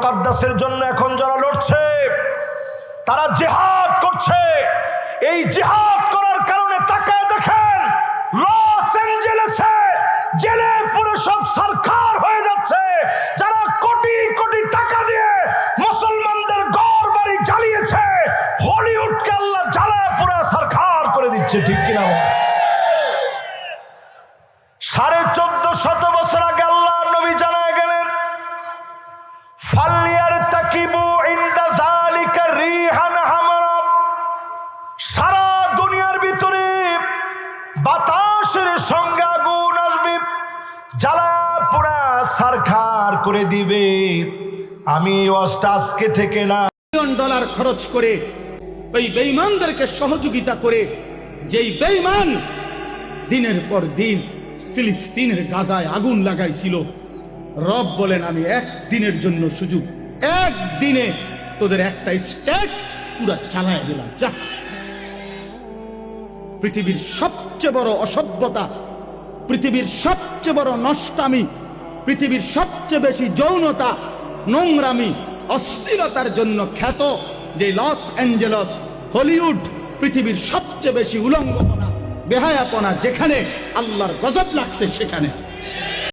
মুকাদ্দাসের জন্য এখন যারা লড়ছে, তারা জেহাদ করছে। এই জেহাদ করার কারণে তাকায় দেখেন, লস অ্যাঞ্জেলেসে জেলে পুরো সব সরকার হয়ে যাচ্ছে। যারা কোটি কোটি টাকা দিয়ে মুসলমানদের ঘর বাড়ি জ্বালিয়েছে, হলিউডকে আল্লাহ জ্বালায় পুরো সরকার করে দিচ্ছে, ঠিক কিনা সাড়ে চোদ্দ শত বছর আগে আল্লাহ নবী জানায় গেলেন ফাল্লিয়ার তাকিবু ইন্দা রিহান হামারা। সারা দুনিয়ার ভিতরে বাতাসের সঙ্গে আগুন আসবে। জ্বালা পোড়া সারখার করে দিবে। আমি এই আজকে থেকে না ডলার খরচ করে ওই বেঈমানদেরকে সহযোগিতা করে যেই বেঈমান দিনের পর দিন ফিলিস্তিনের গাজায় আগুন লাগাইছিল। রব বলেন, আমি একদিনের জন্য সুযোগ, একদিনে তোদের একটা স্টেট পুরা চালায় দিলাম। যা। পৃথিবীর সবচেয়ে বড় অসভ্যতা, পৃথিবীর সবচেয়ে বড় নষ্টামি, পৃথিবীর সবচেয়ে বেশি যৌনতা, নোংরামি অস্থিরতার জন্য খ্যাত যে লস অ্যাঞ্জেলস, হলিউড, পৃথিবীর সবচেয়ে বেশি উলঙ্গপনা, বেহায়াপনা যেখানে আল্লাহর গজব লাগছে সেখানে।